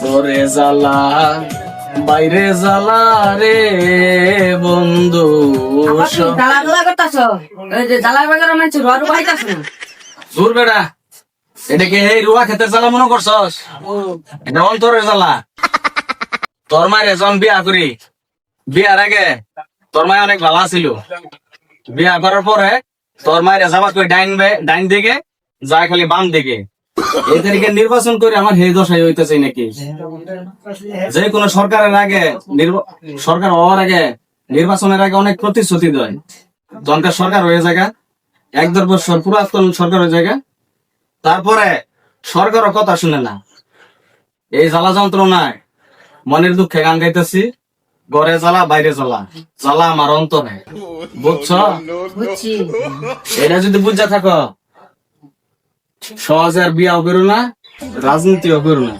তোরে জ্বালা বাইরে জ্বালা রে বন্ধু জ্বালা জ্বালা করতেছ? জ্বালা বাগার মানে রোয়ারু পাইতাছ না দূর বেড়া এটা কি এই রুয়া জ্বালা মনে করছস? এটা অন্তরের জ্বালা। তোর মায়ের এজন বিয়া করি। বিয়ার আগে তোর মায় অনেক ভালো ছিল বিয়া করার পরে তোর মায়ের কই ডাইন ডাইন দিকে যায় খালি বাম দিকে। তারিখে নির্বাচন করে আমার হে দশাই হইতেছে নাকি? যে কোনো সরকারের আগে সরকার হওয়ার আগে নির্বাচনের আগে অনেক প্রতিশ্রুতি দেয়। সরকার হয়ে জায়গা এক দেড় বছর পুরাতন সরকার হয়ে জায়গা তারপরে সরকারও কথা শুনে না। এই জ্বালা যন্ত্রণায় মনের দুঃখে গান গাইতেছি ঘরে জ্বালা বাইরে জ্বালা। জ্বালা আমার অন্তরে। বুঝছি? এটা যদি বুঝা থাকো সহজে আর বিয়াও করো না রাজনীতিও করো না।